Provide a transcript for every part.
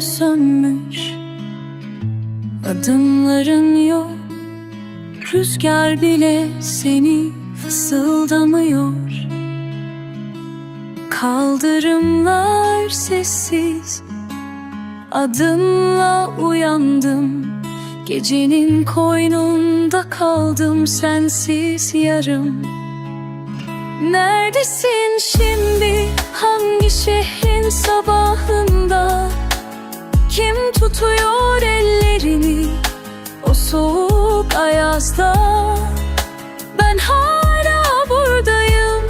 sönmüş. Adımların yok. Rüzgar bile seni fısıldamıyor. Kaldırımlar sessiz. Adımla uyandım. Gecenin koynunda kaldım sensiz yarım. Neredesin şimdi tutuyor ellerini o soğuk ayazda. Ben hala buradayım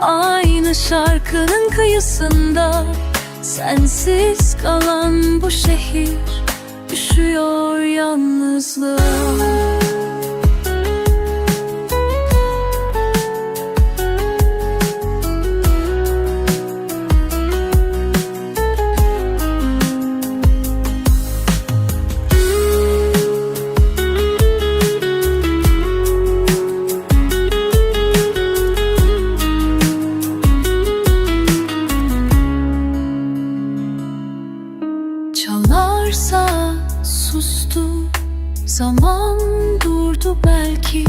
Aynı şarkının kıyısında. Sensiz kalan Zaman durdu belki.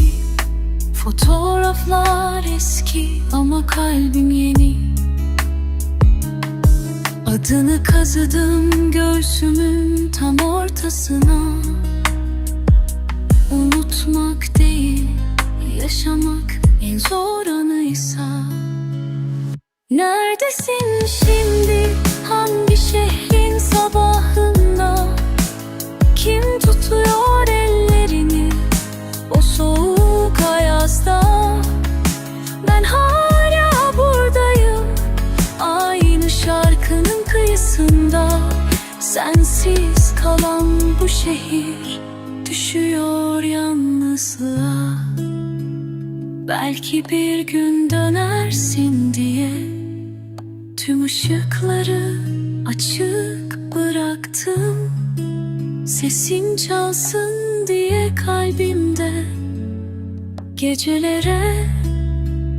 Fotoğraflar eski ama kalbim yeni. Adını kazıdım göğsümün tam ortasına. Unutmak değil yaşamak en zor anıysa. Neredesin şimdi kıyısında Sensiz kalan bu şehir düşüyor yalnızlığa. Belki bir gün dönersin diye Tüm ışıkları açık bıraktım. Sesin çalsın diye kalbimde Gecelere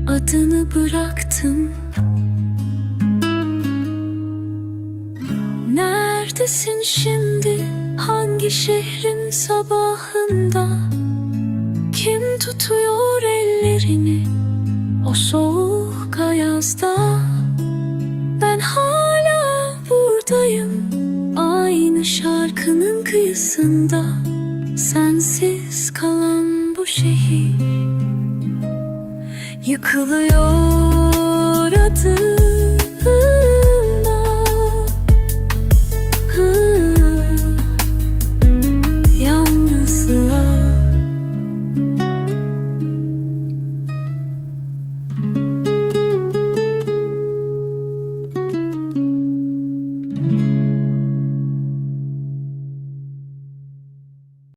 adını bıraktım Neredesin şimdi? Hangi şehrin sabahında? Kim tutuyor ellerini o soğuk ayazda? Ben hala buradayım aynı şarkının kıyısında. Sensiz kalan bu şehir Yıkılıyor adım